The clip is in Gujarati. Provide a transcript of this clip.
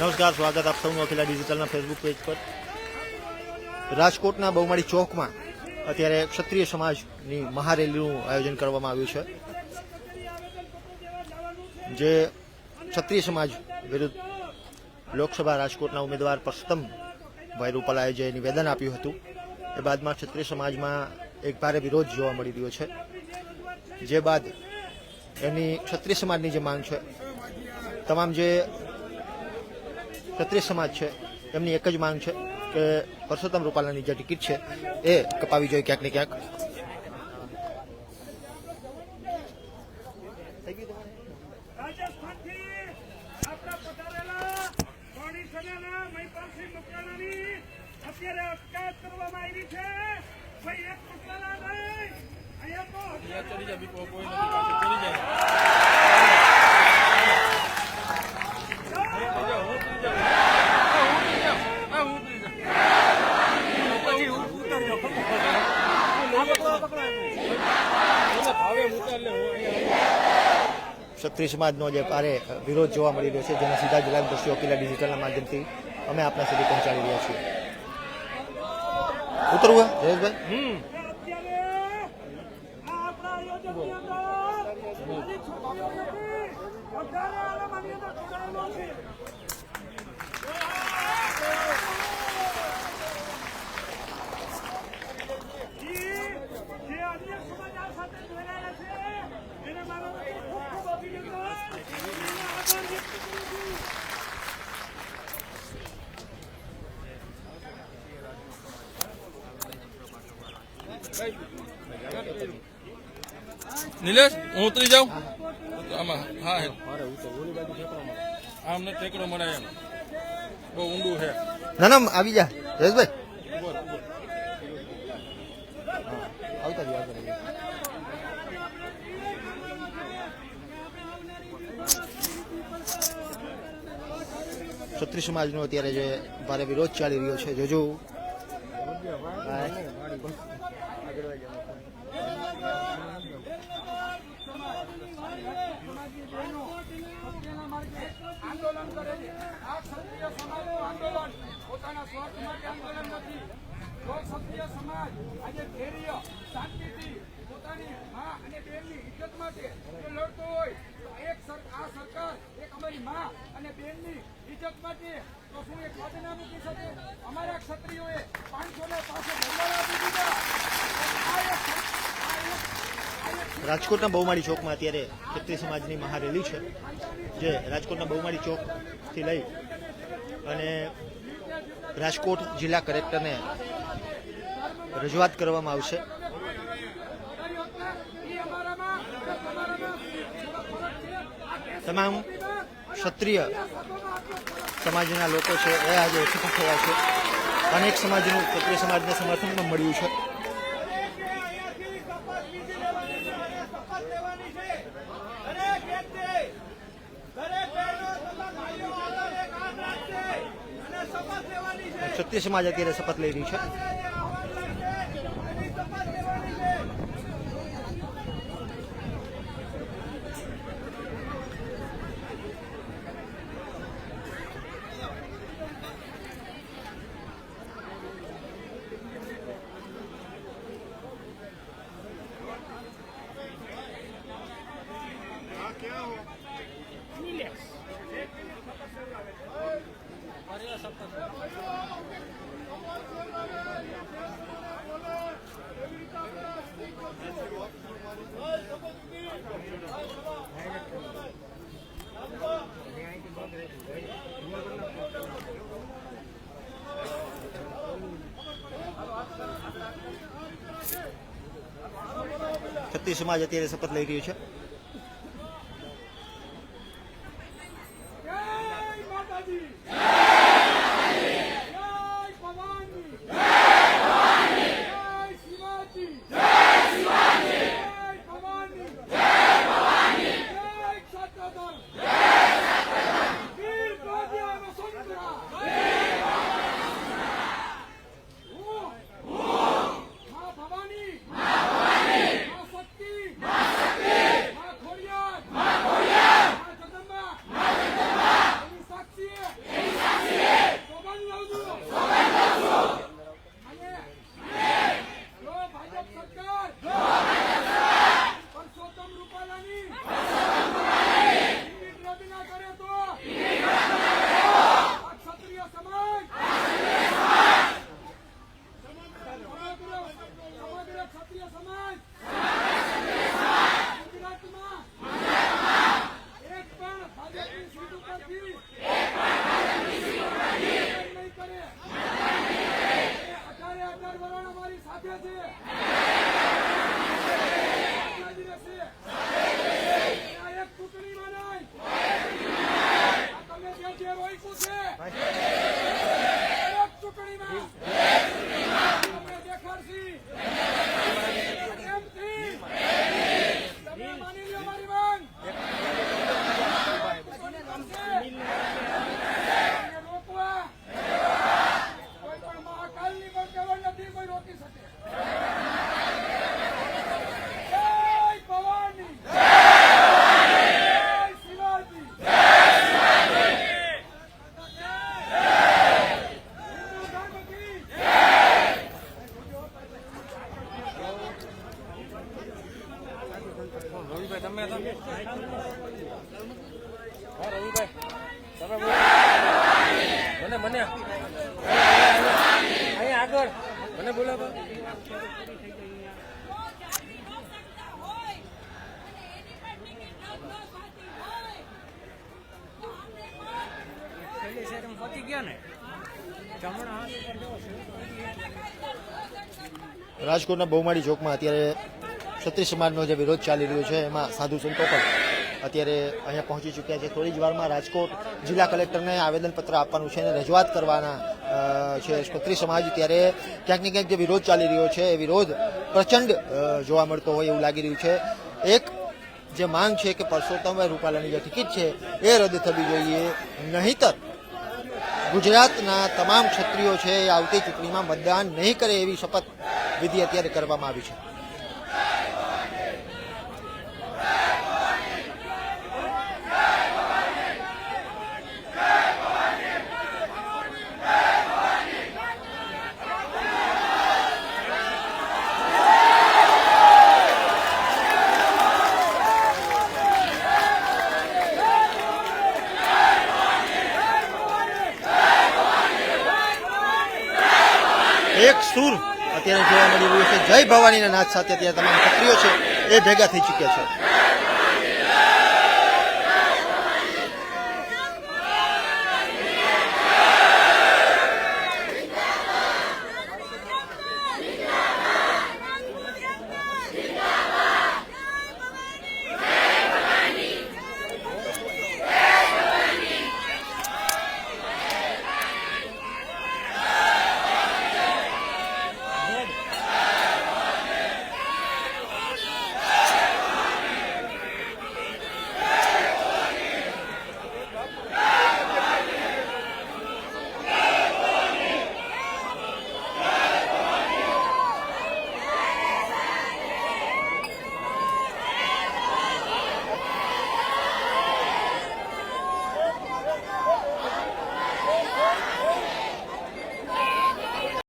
નમસ્કાર, સ્વાગત આપ સૌનું અખિલા ડિજિટલના ફેસબુક પેજ પર. રાજકોટના બહુમાળી ચોકમાં અત્યારે ક્ષત્રિય સમાજની મહારેલીનું આયોજન કરવામાં આવ્યું છે. જે ક્ષત્રિય સમાજ વિરુદ્ધ લોકસભા રાજકોટના ઉમેદવાર પરસોત્તમ ભાઈ રૂપાલાએ જે નિવેદન આપ્યું હતું, એ બાદમાં ક્ષત્રિય સમાજમાં એક ભારે વિરોધ જોવા મળી રહ્યો છે. જે બાદ એમની ક્ષત્રિય સમાજની જે માંગ છે, તમામ જે ક્ષત્રિય સમાજ છે એમની એક જ માંગ છે કે પરસોત્તમ રૂપાલાની જે ટિકિટ છે એ કપાવી જોઈએ ક્યાંક ને ક્યાંક. અત્યારે કરવામાં આવી છે ભાઈ એક મકરાણા નહીં અહીંયા તો ચડી જાય બીકો કોઈ નથી પાસે ચડી જાય ભાવે ઉતાર લે હું અહીંયા ક્ષત્રિય સમાજનો જે ભારે વિરોધ જોવા મળી રહ્યો છે જેના સીધા જ લાઈવ દ્રશ્યો કિલ્લા ડિજિટલના માધ્યમથી અમે આપણા સુધી પહોંચાડી રહ્યા છીએ. ઉતરવું જયેશભાઈ? અત્યારે આ આપણા આયોજકની અંદર હજી છોકરીઓ નથી વધારે આરામની અંદર જોડાયેલો છે ઈ જે અન્ય સમાજ આ સાથે જોડાયેલા છે એને મારો ખૂબ ખૂબ અભિનંદન એને આભાર વ્યક્ત કરું છું નિલેશ હું ઉતરી જાઉં? આમાં હા હે. આમને ટેકડો મળે એમ. બહુ ઊંડું છે ના ના આવી જા. જયેશભાઈ. આવતા રહ્યો ક્ષત્રિય સમાજનો અત્યારે જે ભારે વિરોધ ચાલી રહ્યો છે. જોજો આંદોલન કરે છે. આ ક્ષત્રિય સમાજનું આંદોલન. પોતાના સ્વાર્થ માટે આંદોલન નથી. જો ક્ષત્રિય સમાજ આજે ધૈર્ય, શાંતિથી પોતાની મા અને બેનની ઇજ્જત માટે લડતો હોય, તો એક આ સરકાર, એક અમારી મા અને બેનની ઇજ્જત માટે તો શું એક યોજના મૂકી શકે? અમારા ક્ષત્રિયોએ પાંચસો ને પાસે હજાર આપી દીધા આ એક આ એક આ એક રાજકોટના બહુમાળી ચોકમાં અત્યારે ક્ષત્રિય સમાજની મહારેલી છે, જે રાજકોટના બહુમાળી ચોકથી લઈ અને રાજકોટ જિલ્લા કલેક્ટરને રજૂઆત કરવામાં આવશે. તમામ ક્ષત્રિય સમાજના લોકો છે, એ આજે એકઠા થયા છે. અનેક સમાજનું ક્ષત્રિય સમાજને પણ મળ્યું છે. ક્ષત્રિય સમાજ અત્યારે શપથ લઈ રહી છે. ક્ષત્રિય સમાજ અત્યારે શપથ લઈ રહ્યું છે. મને મને અહીંયા આગળ મને બોલાવો રાજકોટના બહુમાળી ચોકમાં અત્યારે ક્ષત્રિય સમાજનો જે વિરોધ ચાલી રહ્યો છે, એમાં સાધુ સંતો પણ અત્યારે અહીંયા પહોંચી ચૂક્યા છે. થોડી જ વારમાં રાજકોટ જિલ્લા કલેક્ટરને આવેદનપત્ર આપવાનું છે અને રજૂઆત કરવાના છે ક્ષત્રિય સમાજ. ત્યારે ક્યાંક ને ક્યાંક જે વિરોધ ચાલી રહ્યો છે, એ વિરોધ પ્રચંડ જોવા મળતો હોય એવું લાગી રહ્યું છે. એક જે માંગ છે કે પરસોત્તમભાઈ રૂપાલાની જે ટિકિટ છે, એ રદ થવી જોઈએ. નહીતર ગુજરાતના તમામ ક્ષત્રિયો છે, એ આવતી ચૂંટણીમાં મતદાન નહીં કરે એવી શપથ વિધિ અત્યારે કરવામાં આવી છે એક સુર અત્યારે જોવા મળી રહ્યું છે. જય ભવાનીના નાદ સાથે અત્યારે તમામ ક્ષત્રિયો છે, એ ભેગા થઈ ચૂક્યા છે.